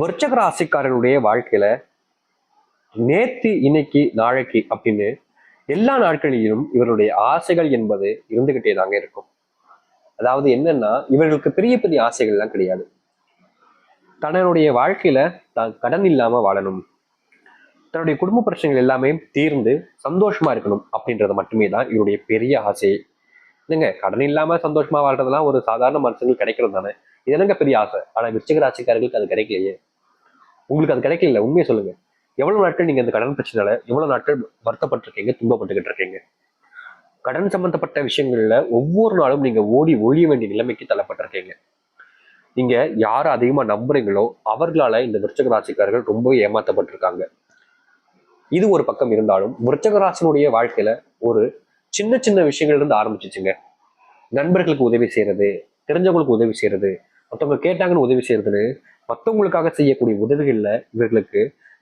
விருச்சக ராசிக்காரர்களுடைய வாழ்க்கையில நேத்து இன்னைக்கு நாளைக்கு அப்படின்னு எல்லா நாட்களிலும் இவருடைய ஆசைகள் என்பது இருந்துகிட்டே தாங்க இருக்கும். அதாவது என்னன்னா இவர்களுக்கு பெரிய பெரிய ஆசைகள்லாம் கிடையாது. தன்னுடைய வாழ்க்கையில தான் கடன் இல்லாம வாழணும். தன்னுடைய குடும்ப பிரச்சனைகள் எல்லாமே தீர்ந்து சந்தோஷமா இருக்கணும் அப்படின்றது மட்டுமே தான் இவருடைய பெரிய ஆசை. இல்லைங்க கடன் இல்லாம சந்தோஷமா வாழ்றதெல்லாம் ஒரு சாதாரண மனுஷங்களுக்கு கிடைக்கிறது தானே? இது பெரிய ஆசை. ஆனா விருச்சிக ராசிக்காரர்களுக்கு அது கிடைக்கலையே. உங்களுக்கு அது கிடைக்கல உண்மையை சொல்லுங்க. எவ்வளவு நாட்கள் நீங்க இந்த கடன் பிரச்சனையால எவ்வளவு நாட்கள் வருத்தப்பட்டிருக்கீங்க துன்பப்பட்டுக்கிட்டு இருக்கீங்க? கடன் சம்பந்தப்பட்ட விஷயங்கள்ல ஒவ்வொரு நாளும் நீங்க ஓடி ஒழிய வேண்டிய நிலைமைக்கு தள்ளப்பட்டிருக்கீங்க. நீங்க யாரை அதிகமா நம்புறீங்களோ அவர்களால இந்த விருச்சக ராசிக்காரர்கள் ரொம்ப ஏமாத்தப்பட்டிருக்காங்க. இது ஒரு பக்கம் இருந்தாலும் விருச்சக ராசினுடைய வாழ்க்கையில ஒரு சின்ன சின்ன விஷயங்கள்ல இருந்து ஆரம்பிச்சிச்சுங்க. நண்பர்களுக்கு உதவி செய்யறது தெரிஞ்சவங்களுக்கு உதவி செய்யறது மற்றவங்க கேட்டாங்கன்னு உதவி செய்யறதுன்னு மற்றவங்களுக்காக செய்யக்கூடிய உதவிகளில் இவர்களுக்கு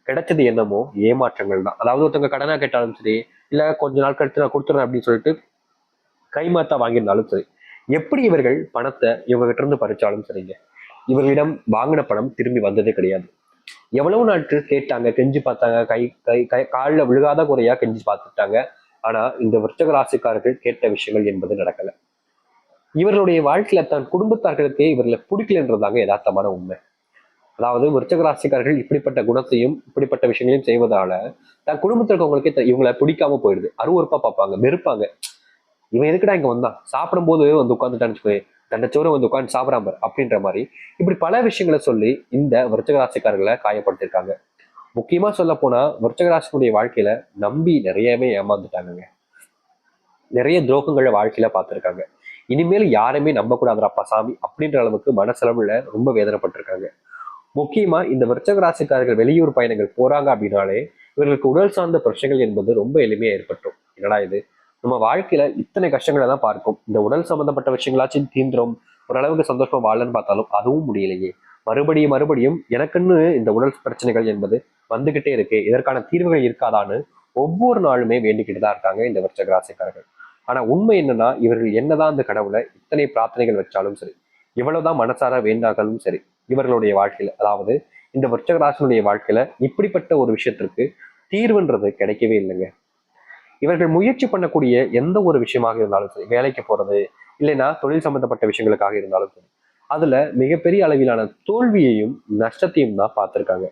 கிடைச்சது என்னமோ ஏமாற்றங்கள் தான். அதாவது ஒருத்தவங்க கடனாக கேட்டாலும் சரி இல்லை கொஞ்ச நாள் கழித்து நான் கொடுத்துறேன் அப்படின்னு சொல்லிட்டு கைமாத்தா வாங்கியிருந்தாலும் சரி எப்படி இவர்கள் பணத்தை இவங்க இருந்து பறிச்சாலும் சரிங்க. இவர்களிடம் வாங்கின பணம் திரும்பி வந்ததே கிடையாது. எவ்வளவு நாட்கள் கேட்டாங்க கெஞ்சி பார்த்தாங்க கை கை கை காலில் விழுகாத குறையா கெஞ்சி பார்த்துட்டாங்க. ஆனா இந்த விருச்சக ராசிக்காரர்கள் கேட்ட விஷயங்கள் என்பது நடக்கலை. இவர்களுடைய வாழ்க்கையில தன் குடும்பத்தார்களுக்கே இவர்களை பிடிக்கலன்றதாங்க யதார்த்தமான உண்மை. அதாவது விருச்சக ராசிக்காரர்கள் இப்படிப்பட்ட குணத்தையும் இப்படிப்பட்ட விஷயங்களையும் செய்வதால தன் குடும்பத்தில் இருக்கவங்களுக்கே இவங்களை பிடிக்காம போயிடுது. அருவருப்பா பார்ப்பாங்க வெறுப்பாங்க. இவன் எதுக்குடா இங்க வந்தான்? சாப்பிடும்போது வந்து உட்காந்துட்டான்னு வச்சுக்கோயே தண்டச்சோறு வந்து உட்காந்து சாப்பிடாம அப்படின்ற மாதிரி இப்படி பல விஷயங்களை சொல்லி இந்த விருச்சக ராசிக்காரர்களை காயப்படுத்திருக்காங்க முக்கியமா சொல்ல போனா விருச்சக வாழ்க்கையில நம்பி நிறையவே ஏமாந்துட்டாங்க நிறைய துரோகங்களை வாழ்க்கையில பார்த்திருக்காங்க. இனிமேல் யாருமே நம்பக்கூடாதுடாப்பா சாமி அப்படின்ற அளவுக்கு மனசளவுல ரொம்ப வேதனைப்பட்டிருக்காங்க. முக்கியமா இந்த விருச்சக ராசிக்காரர்கள் வெளியூர் பயணங்கள் போறாங்க அப்படின்னாலே இவர்களுக்கு உடல் சார்ந்த பிரச்சனைகள் என்பது ரொம்ப எளிமையா ஏற்பட்டுரும். என்னடா இது? நம்ம வாழ்க்கையில இத்தனை கஷ்டங்களை தான் பார்க்கும். இந்த உடல் சம்பந்தப்பட்ட விஷயங்களாச்சும் தீந்துரும். ஓரளவுக்கு சந்தோஷமா வாழன்னு பார்த்தாலும் அதுவும் முடியலையே. மறுபடியும் மறுபடியும் எனக்குன்னு இந்த உடல் பிரச்சனைகள் என்பது வந்துகிட்டே இருக்கு. இதற்கான தீர்வுகள் இருக்காதான்னு ஒவ்வொரு நாளுமே வேண்டிக்கிட்டு தான் இருக்காங்க இந்த விருச்சக ராசிக்காரர்கள். ஆனா உண்மை என்னன்னா இவர்கள் என்னதான் அந்த கடவுளை இத்தனை பிரார்த்தனைகள் வச்சாலும் சரி எவ்வளவுதான் மனசார வேண்டாங்களும் சரி இவர்களுடைய வாழ்க்கையில அதாவது இந்த விருச்சகராசனுடைய வாழ்க்கையில இப்படிப்பட்ட ஒரு விஷயத்திற்கு தீர்வுன்றது கிடைக்கவே இல்லைங்க. இவர்கள் முயற்சி பண்ணக்கூடிய எந்த ஒரு விஷயமாக இருந்தாலும் சரி வேலைக்கு போறது இல்லைன்னா தொழில் சம்பந்தப்பட்ட விஷயங்களுக்காக இருந்தாலும் சரி அதுல மிகப்பெரிய அளவிலான தோல்வியையும் நஷ்டத்தையும் தான் பார்த்திருக்காங்க.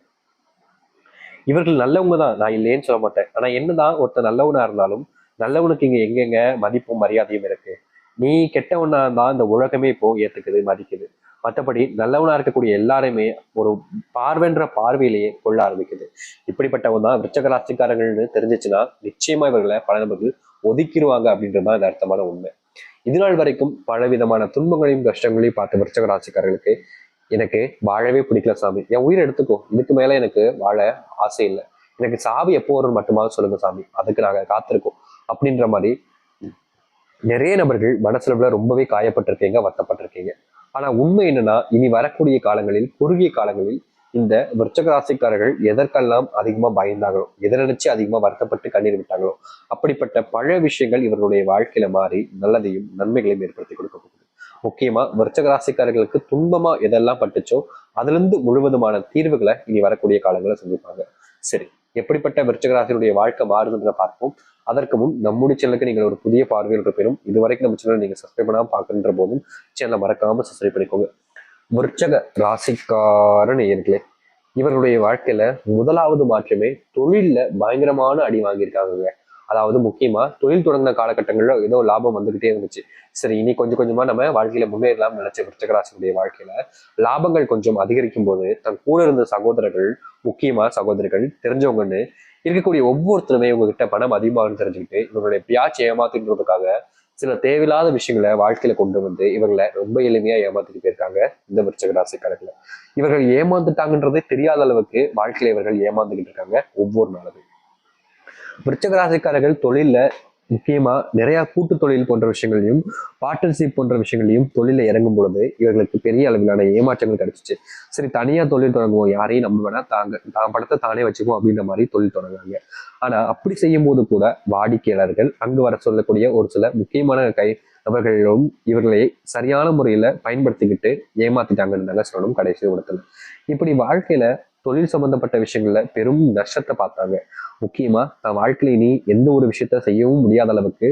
இவர்கள் நல்லவங்க தான் நான் இல்லைன்னு சொல்ல மாட்டேன். ஆனா என்னதான் ஒருத்தர் நல்லவனா இருந்தாலும் நல்லவனுக்கு இங்க எங்கெங்க மதிப்பும் மரியாதையும் இருக்கு? நீ கெட்டவனா இருந்தா இந்த உலகமே இப்போ ஏத்துக்குது மதிக்குது. மற்றபடி நல்லவனா இருக்கக்கூடிய எல்லாருமே ஒரு பார்வைன்ற பார்வையிலேயே கொள்ள ஆரம்பிக்குது. இப்படிப்பட்டவன் தான் விருச்சகராசிக்காரர்கள்னு தெரிஞ்சிச்சுன்னா நிச்சயமா இவர்களை பல நபர்கள் ஒதுக்கிடுவாங்க அப்படின்றது தான் இந்த அர்த்தமான உண்மை. இது நாள் வரைக்கும் பலவிதமான துன்பங்களையும் கஷ்டங்களையும் பார்த்த விருச்சகராசிக்காரர்களுக்கு எனக்கு வாழவே பிடிக்கல சாமி. என் உயிரை எடுத்துக்கோ. இதுக்கு மேல எனக்கு வாழ ஆசை இல்லை. எனக்கு சாவி எப்போ வரும்னு மட்டுமாவது சொல்லுங்க சாமி. அதுக்கு நாங்க காத்திருக்கோம். அப்படின்ற மாதிரி நிறைய நபர்கள் மனசுல ரொம்பவே காயப்பட்டிருக்கீங்க வருத்தப்பட்டிருக்கீங்க. ஆனா உண்மை என்னன்னா இனி வரக்கூடிய காலங்களில் குறுகிய காலங்களில் இந்த விருச்சக ராசிக்காரர்கள் எதற்கெல்லாம் அதிகமா பயந்தாங்களோ எதை நினைச்சு அதிகமா வருத்தப்பட்டு கண்ணீர் விட்டாங்களோ அப்படிப்பட்ட பல விஷயங்கள் இவர்களுடைய வாழ்க்கையில மாறி நல்லதையும் நன்மைகளையும் ஏற்படுத்தி கொடுக்க போகுது. முக்கியமா விருச்சக ராசிக்காரர்களுக்கு துன்பமா எதெல்லாம் பட்டுச்சோ அதுல இருந்து முழுவதுமான தீர்வுகளை இனி வரக்கூடிய காலங்களை சந்திப்பாங்க. சரி எப்படிப்பட்ட விருச்சகராசியனுடைய வாழ்க்கை மாறுதுன்றதை பார்ப்போம். அதற்கு முன் நம்முடைய சேனலுக்கு நீங்கள் ஒரு புதிய பார்வையில் இருப்பினும் இதுவரைக்கும் நம்ம சேனல் நீங்கள் சப்ஸ்கிரைப் பண்ணாமல் பார்க்கின்ற போதும் சேனலை மறக்காம சப்ஸ்கிரைப் பண்ணிக்கோங்க. விருச்சக ராசிக்கார நேயர்களே இவர்களுடைய வாழ்க்கையில முதலாவது மாற்றமே தொழில்ல பயங்கரமான அடி வாங்கியிருக்காங்க அதாவது முக்கியமா தொழில் தொடங்கின காலகட்டங்கள்ல ஏதோ லாபம் வந்துகிட்டே இருந்துச்சு. சரி இனி கொஞ்சம் கொஞ்சமா நம்ம வாழ்க்கையில முன்னேறலாம் நினைச்ச விருச்சகராசினுடைய வாழ்க்கையில லாபங்கள் கொஞ்சம் அதிகரிக்கும் போது தன் கூட இருந்த சகோதரர்கள் முக்கியமா சகோதரிகள் தெரிஞ்சவங்கன்னு இருக்கக்கூடிய ஒவ்வொருத்தருமே உங்ககிட்ட பணம் அதிகமாகுன்னு தெரிஞ்சுக்கிட்டு இவங்களுடைய பியாச்சு ஏமாத்தின்றதுக்காக சில தேவையில்லாத விஷயங்களை வாழ்க்கையில கொண்டு வந்து இவர்களை ரொம்ப எளிமையா ஏமாத்திட்டு போயிருக்காங்க இந்த விருச்சக ராசிக்காரர்களை இவர்கள் ஏமாந்துட்டாங்கன்றதே தெரியாத அளவுக்கு வாழ்க்கையில இவர்கள் ஏமாந்துகிட்டு இருக்காங்க ஒவ்வொரு நாளும். விருச்சக ராசிக்காரர்கள் தொழில்ல முக்கியமா நிறையா கூட்டு தொழில் போன்ற விஷயங்களையும் பார்ட்னர்ஷிப் போன்ற விஷயங்களையும் தொழில இறங்கும் பொழுது இவர்களுக்கு பெரிய அளவிலான ஏமாற்றங்கள் கிடைச்சிச்சு. சரி தனியாக தொழில் தொடங்குவோம். யாரையும் நம்ப வேணா தாங்க தான் படத்தை தானே வச்சுக்குவோம் அப்படின்ற மாதிரி தொழில் தொடங்குறாங்க. ஆனா அப்படி செய்யும் போது கூட வாடிக்கையாளர்கள் அங்கு வர சொல்லக்கூடிய ஒரு சில முக்கியமான கை நபர்களும் இவர்களை சரியான முறையில் பயன்படுத்திக்கிட்டு ஏமாத்திட்டாங்கன்னு தாங்க சொல்லணும் கடைசி இடத்துல இப்படி வாழ்க்கையில தொழில் சம்பந்தப்பட்ட விஷயங்கள்ல பெரும் நஷ்டத்தை பார்த்தாங்க. முக்கியமா தன் வாழ்க்கையில இனி எந்த ஒரு விஷயத்த செய்யவும் முடியாத அளவுக்கு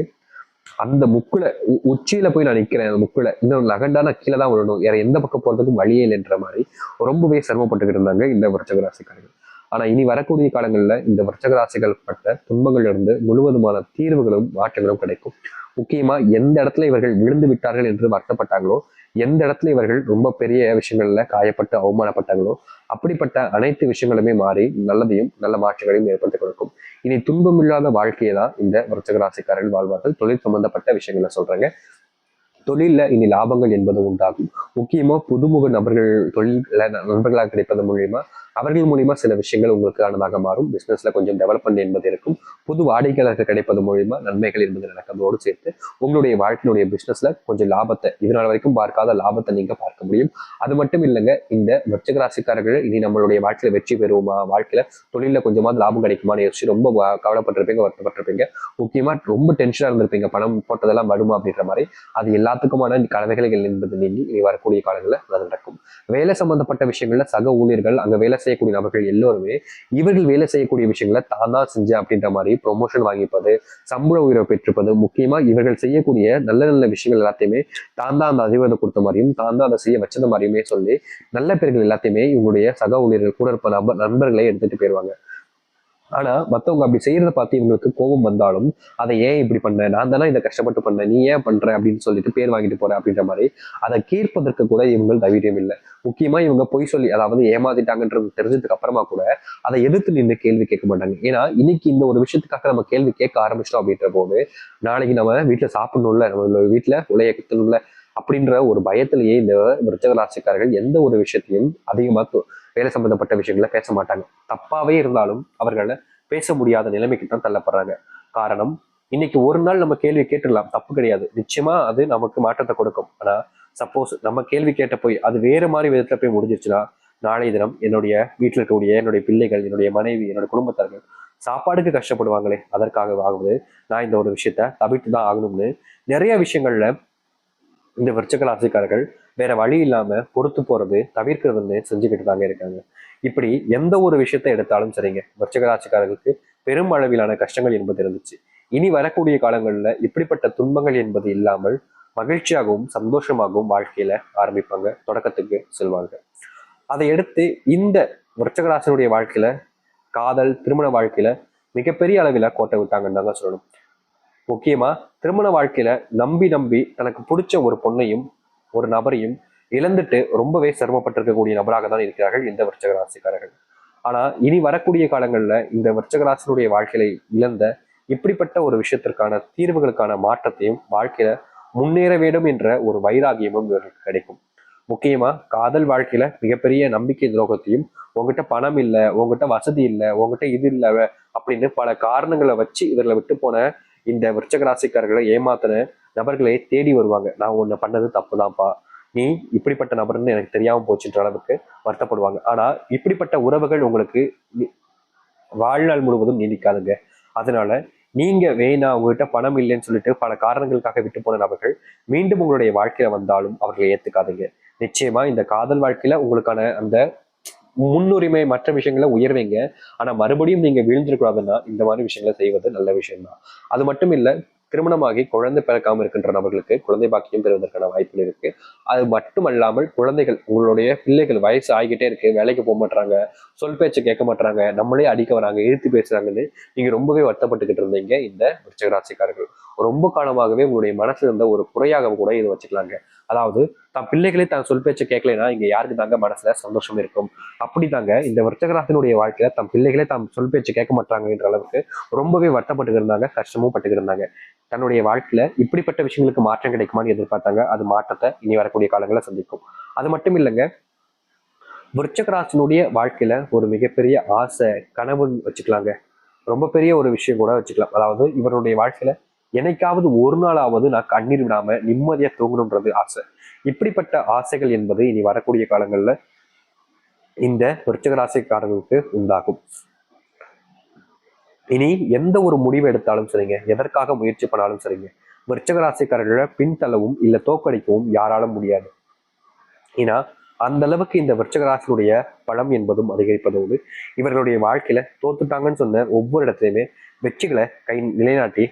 அந்த முக்குல உ- உச்சியில போய் நான் நிக்கிறேன் அந்த முக்குல. இன்னும் லகண்டா நான் கீழே தான் விழணும். வேற எந்த பக்கம் போறதுக்கும் வழியே இல்லைன்ற மாதிரி ரொம்பவே சிரமப்பட்டுக்கிட்டு இருந்தாங்க இந்த விருச்சக ராசிக்காரர்கள் ஆனா இனி வரக்கூடிய காலங்கள்ல இந்த விருச்சக ராசிகள் பட்ட துன்பங்கள்ல இருந்து முழுவதுமான தீர்வுகளும் மாற்றங்களும் கிடைக்கும். முக்கியமா எந்த இடத்துல இவர்கள் விழுந்து விட்டார்கள் என்று வருத்தப்பட்டாங்களோ எந்த இடத்துல இவர்கள் ரொம்ப பெரிய விஷயங்கள்ல காயப்பட்டு அவமானப்பட்டாங்களோ அப்படிப்பட்ட அனைத்து விஷயங்களுமே மாறி நல்லதையும் நல்ல மாற்றங்களையும் ஏற்படுத்தி கொடுக்கும். இனி துன்பமில்லாத வாழ்க்கையை தான் இந்த விருச்சக ராசிக்காரர்கள் வாழ்வார்கள். தொழில் சம்பந்தப்பட்ட விஷயங்களை சொல்றாங்க. தொழில இனி லாபங்கள் என்பது உண்டாகும். முக்கியமா புதுமுக நபர்கள் தொழில நண்பர்களாக கிடைப்பது மூலியமா அவர்கள் மூலியமா சில விஷயங்கள் உங்களுக்கானதாக மாறும். பிசினஸ்ல கொஞ்சம் டெவலப்மெண்ட் என்பது இருக்கும். புது வாடிக்கையாளர்கள் கிடைப்பது மூலியமா நன்மைகள் என்பது நடக்கிறதோடு சேர்த்து உங்களுடைய வாழ்க்கையினுடைய பிசினஸ்ல கொஞ்சம் லாபத்தை இதனால் வரைக்கும் பார்க்காத லாபத்தை நீங்க பார்க்க முடியும். அது மட்டும் இல்லைங்க இந்த விருச்சிக ராசிக்காரர்கள் இனி நம்மளுடைய வாழ்க்கையில வெற்றி பெறுவோமா? வாழ்க்கையில தொழில கொஞ்சமாவது லாபம் கிடைக்குமான்னு யோசிச்சு ரொம்ப கவலைப்பட்டிருப்பீங்க வருத்தப்பட்டிருப்பீங்க. முக்கியமா ரொம்ப டென்ஷனா இருந்திருப்பீங்க பணம் போட்டதெல்லாம் வருமா அப்படின்ற மாதிரி. அது எல்லாத்துக்குமான கலவைகள் என்பது நீங்கி இனி வரக்கூடிய காலங்களில் அது நடக்கும். வேலை சம்பந்தப்பட்ட விஷயங்கள்ல சக ஊழியர்கள் அங்க வேலை செய்யக்கூடிய நபர்கள் எல்லோருமே இவர்கள் வேலை செய்யக்கூடிய விஷயங்களை தான் தான் செஞ்சேன் அப்படின்ற மாதிரி ப்ரொமோஷன் வாங்கிப்பது சம்பள உயர்வு பெற்றிருப்பது முக்கியமா இவர்கள் செய்யக்கூடிய நல்ல நல்ல விஷயங்கள் எல்லாத்தையுமே தான் தான் அந்த அதிபதை கொடுத்த மாதிரியும் தான் தான் அதை செய்ய வச்சது மாதிரியுமே சொல்லி நல்ல பேர்கள் எல்லாத்தையுமே இவங்களுடைய சக ஊழியர்கள் கூட இருப்ப நப நண்பர்களை எடுத்துட்டு போயிருவாங்க. ஆனா மத்தவங்க அப்படி செய்யறத பார்த்து இவங்களுக்கு கோபம் வந்தாலும் அதை ஏன் இப்படி பண்ண? நான் தானே இதை கஷ்டப்பட்டு பண்ணேன். நீ ஏன் பண்ற? அப்படின்னு சொல்லிட்டு பேர் வாங்கிட்டு போற அப்படின்ற மாதிரி அதை கேட்பதற்கு கூட இவங்க தைரியம் இல்லை. முக்கியமா இவங்க பொய் சொல்லி அதாவது ஏமாத்திட்டாங்கன்றது தெரிஞ்சதுக்கு அப்புறமா கூட அதை எதிர்த்து நின்று கேள்வி கேட்க மாட்டாங்க. ஏன்னா இன்னைக்கு இந்த ஒரு விஷயத்துக்காக நம்ம கேள்வி கேட்க ஆரம்பிச்சிட்டோம் அப்படின்ற போது நாளைக்கு நம்ம வீட்டுல சாப்பிடணும்ல நம்ம வீட்டுல உலைய கத்தணும்ல அப்படின்ற ஒரு பயத்திலேயே இந்த விருச்சக ராசிக்காரர்கள் எந்த ஒரு விஷயத்தையும் அதிகமா வேலை சம்பந்தப்பட்ட விஷயங்களை பேச மாட்டாங்க. தப்பாவே இருந்தாலும் அவர்களை பேச முடியாத நிலைமைக்கு தான் தள்ளப்படுறாங்க. காரணம் இன்னைக்கு ஒரு நாள் நம்ம கேள்வி கேட்டுடலாம். தப்பு கிடையாது. நிச்சயமா அது நமக்கு மாற்றத்தை கொடுக்கும். ஆனா சப்போஸ் நம்ம கேள்வி கேட்ட போய் அது வேற மாதிரி விதத்துல போய் முடிஞ்சிருச்சுன்னா நாளைய தினம் என்னுடைய வீட்டில் இருக்கக்கூடிய என்னுடைய பிள்ளைகள் என்னுடைய மனைவி என்னுடைய குடும்பத்தார்கள் சாப்பாடுக்கு கஷ்டப்படுவாங்களே. அதற்காக ஆகுது. நான் இந்த ஒரு விஷயத்த தவிர்த்து தான் ஆகணும்னு நிறைய விஷயங்கள்ல இந்த விருச்சக ராசிக்காரர்கள் வேற வழி இல்லாம பொறுத்து போறது தவிர்க்கிறதுன்னு செஞ்சுக்கிட்டு தாங்க இருக்காங்க. இப்படி எந்த ஒரு விஷயத்தை எடுத்தாலும் சரிங்க. விருச்சகராட்சிக்காரர்களுக்கு பெரும் அளவிலான கஷ்டங்கள் என்பது இருந்துச்சு. இனி வரக்கூடிய காலங்கள்ல இப்படிப்பட்ட துன்பங்கள் என்பது இல்லாமல் மகிழ்ச்சியாகவும் சந்தோஷமாகவும் வாழ்க்கையில ஆரம்பிப்பாங்க. தொடக்கத்துக்கு செல்வாங்க. அதை எடுத்து இந்த விருச்சகராசனுடைய வாழ்க்கையில காதல் திருமண வாழ்க்கையில மிகப்பெரிய அளவில கோட்டை விட்டாங்கன்னு தாங்க சொல்லணும். முக்கியமா திருமண வாழ்க்கையில நம்பி நம்பி தனக்கு பிடிச்ச ஒரு பொண்ணையும் ஒரு நபரையும் இழந்துட்டு ரொம்பவே சிரமப்பட்டிருக்கக்கூடிய நபராக தான் இருக்கிறார்கள் இந்த விருச்சக ராசிக்காரர்கள் ஆனா இனி வரக்கூடிய காலங்கள்ல இந்த விருச்சக ராசினுடைய வாழ்க்கையை இழந்த இப்படிப்பட்ட ஒரு விஷயத்திற்கான தீர்வுகளுக்கான மாற்றத்தையும் வாழ்க்கையில முன்னேற வேண்டும் என்ற ஒரு வைராகியமும் இவர்களுக்கு கிடைக்கும். முக்கியமா காதல் வாழ்க்கையில மிகப்பெரிய நம்பிக்கை துரோகத்தையும் உங்ககிட்ட பணம் இல்லை உங்ககிட்ட வசதி இல்லை உங்ககிட்ட இது இல்லை அப்படின்னு பல காரணங்களை வச்சு இவர்களை விட்டு போன இந்த விருச்சக ராசிக்காரர்களை ஏமாத்தின நபர்களை தேடி வருவாங்க. நான் உன்னை பண்ணது தப்புதான்ப்பா. நீ இப்படிப்பட்ட நபர்னு எனக்கு தெரியாம போச்சுன்ற அளவுக்கு வருத்தப்படுவாங்க. ஆனா இப்படிப்பட்ட உறவுகள் உங்களுக்கு வாழ்நாள் முழுவதும் நீடிக்காதுங்க. அதனால நீங்க வேணாம் உங்ககிட்ட பணம் இல்லைன்னு சொல்லிட்டு பல காரணங்களுக்காக விட்டு போன நபர்கள் மீண்டும் உங்களுடைய வாழ்க்கையில வந்தாலும் அவர்களை ஏத்துக்காதீங்க. நிச்சயமா இந்த காதல் வாழ்க்கையில உங்களுக்கான அந்த முன்னுரிமை மற்ற விஷயங்களை உயர்வீங்க. ஆனா மறுபடியும் நீங்க விழுந்துடக்கூடாதுன்னா இந்த மாதிரி விஷயங்களை செய்வது நல்ல விஷயம்தான். அது மட்டும் இல்ல திருமணமாகி குழந்தை பிறக்காம இருக்கின்ற நபர்களுக்கு குழந்தை பாக்கியம் பெறுவதற்கான வாய்ப்புகள் இருக்கு. அது மட்டுமல்லாமல் குழந்தைகள் உங்களுடைய பிள்ளைகள் வயசு ஆகிக்கிட்டே இருக்கு வேலைக்கு போக மாட்டாங்க சொல் பேச்சு கேட்க மாட்டாங்க நம்மளே அடிக்க வராங்க இழுத்து பேசுறாங்கன்னு நீங்க ரொம்பவே வருத்தப்பட்டுக்கிட்டு இருந்தீங்க இந்த விருச்சிக ராசிக்காரர்கள். ரொம்ப காலமாகவே உங்களுடைய மனசு இருந்த ஒரு குறையாக கூட இதை வச்சுக்கலாங்க. அதாவது தன் பிள்ளைகளே தான் சொல் பேச்சு கேட்கலைன்னா இங்க யாருக்கு தாங்க மனசுல சந்தோஷம் இருக்கும்? அப்படி தாங்க இந்த விருச்சகராசனுடைய வாழ்க்கையில தன் பிள்ளைகளே தாம் சொல் பேச்சு கேட்க மாட்டாங்கன்ற அளவுக்கு ரொம்பவே வருத்தப்பட்டு இருந்தாங்க கஷ்டமும் பட்டு இருந்தாங்க. தன்னுடைய வாழ்க்கையில இப்படிப்பட்ட விஷயங்களுக்கு மாற்றம் கிடைக்குமான்னு எதிர்பார்த்தாங்க. அது மாற்றத்தை இனி வரக்கூடிய காலங்களில் சந்திக்கும். அது மட்டும் இல்லைங்க விருச்சகராசனுடைய வாழ்க்கையில ஒரு மிகப்பெரிய ஆசை கனவு வச்சுக்கலாங்க. ரொம்ப பெரிய ஒரு விஷயம் கூட வச்சுக்கலாம். அதாவது இவருடைய வாழ்க்கையில என்னைக்காவது ஒரு நாளாவது நான் கண்ணீர் விடாம நிம்மதியா தூங்கணுன்றது ஆசை. இப்படிப்பட்ட ஆசைகள் என்பது இனி வரக்கூடிய காலங்கள்ல இந்த விருச்சக ராசிக்காரர்களுக்கு உண்டாகும். இனி எந்த ஒரு முடிவு எடுத்தாலும் சரிங்க. எதற்காக முயற்சி பண்ணாலும் சரிங்க. விருச்சக ராசிக்காரர்களை பின்தள்ளவும் இல்லை தோக்கடிக்கவும் யாராலும் முடியாது. ஏன்னா அந்த அளவுக்கு இந்த விருச்சக ராசியுடைய பலம் என்பதும் அதிகரிப்பதோடு இவர்களுடைய வாழ்க்கையில தோத்துட்டாங்கன்னு சொன்ன ஒவ்வொரு இடத்துலையுமே வெற்றிகளை கை நிலைநாட்டி